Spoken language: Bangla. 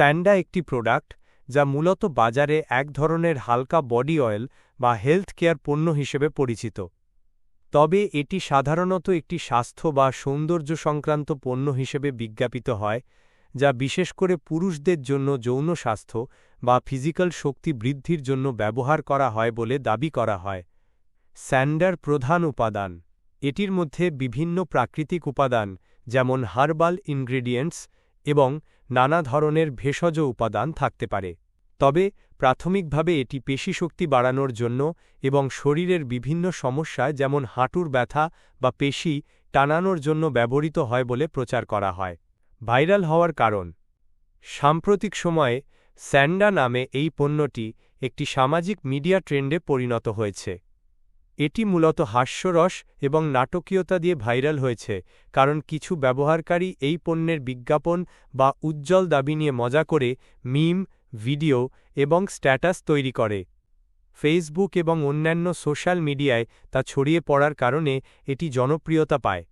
স্যান্ডা একটি প্রোডাক্ট যা মূলত বাজারে এক ধরনের হালকা বডি অয়েল বা হেলথ কেয়ার পণ্য হিসেবে পরিচিত। তবে এটি সাধারণত একটি স্বাস্থ্য বা সৌন্দর্য সংক্রান্ত পণ্য হিসেবে বিজ্ঞাপিত হয়, যা বিশেষ করে পুরুষদের জন্য যৌন স্বাস্থ্য বা ফিজিক্যাল শক্তি বৃদ্ধির জন্য ব্যবহার করা হয় বলে দাবি করা হয়। স্যান্ডার প্রধান উপাদান। এটির মধ্যে বিভিন্ন প্রাকৃতিক উপাদান, যেমন হার্বাল ইনগ্রেডিয়েন্টস এবং নানা ধরনের ভেষজ উপাদান থাকতে পারে। তবে, প্রাথমিকভাবে এটি পেশিশক্তি বাড়ানোর জন্য এবং শরীরের বিভিন্ন সমস্যায় যেমন হাঁটুর ব্যথা বা পেশি টানানোর জন্য ব্যবহৃত হয় বলে প্রচার করা হয়। ভাইরাল হওয়ার কারণ। সাম্প্রতিক সময়ে, স্যান্ডা নামে এই পণ্যটি একটি সামাজিক মিডিয়া ট্রেন্ডে পরিণত হয়েছে। এটি মূলত হাস্যরস এবং নাটকীয়তা দিয়ে ভাইরাল হয়েছে, কারণ কিছু ব্যবহারকারী এই পণ্যের বিজ্ঞাপন বা উজ্জ্বল দাবি নিয়ে মজা করে মিম, ভিডিও এবং স্ট্যাটাস তৈরি করে। ফেসবুক এবং অন্যান্য সোশ্যাল মিডিয়ায় তা ছড়িয়ে পড়ার কারণে এটি জনপ্রিয়তা পায়।